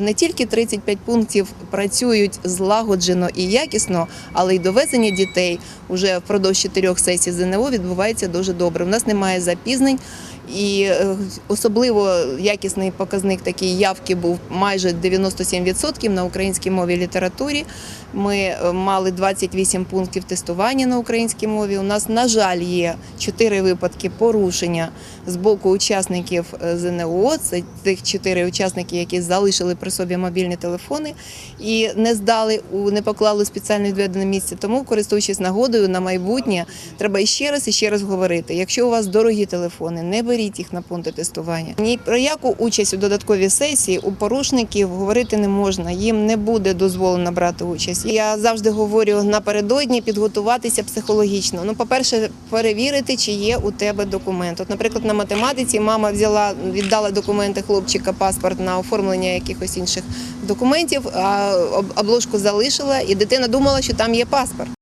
не тільки 35 пунктів працюють злагоджено і якісно, але й довезення дітей уже впродовж чотирьох сесій ЗНО відбувається дуже добре. У нас немає запізнень. І е, особливо якісний показник такий явки був майже 97% на українській мові літературі. Ми е, мали 28 пунктів тестування на українській мові. У нас, на жаль, є 4 випадки порушення з боку учасників е, ЗНО. Це тих 4 учасники, які залишили при собі мобільні телефони і не здали, не поклали у спеціально відведене місце. Тому, користуючись нагодою на майбутнє, треба іще раз і ще раз говорити. Якщо у вас дорогі телефони, не беріть їх на пункти тестування. Ні про яку участь у додатковій сесії у порушників говорити не можна. Їм не буде дозволено брати участь. Я завжди говорю напередодні підготуватися психологічно. Ну, по-перше, перевірити, чи є у тебе документ. От, наприклад, на математиці мама взяла, віддала документи хлопчика, паспорт на оформлення якихось інших документів, а обложку залишила, і дитина думала, що там є паспорт.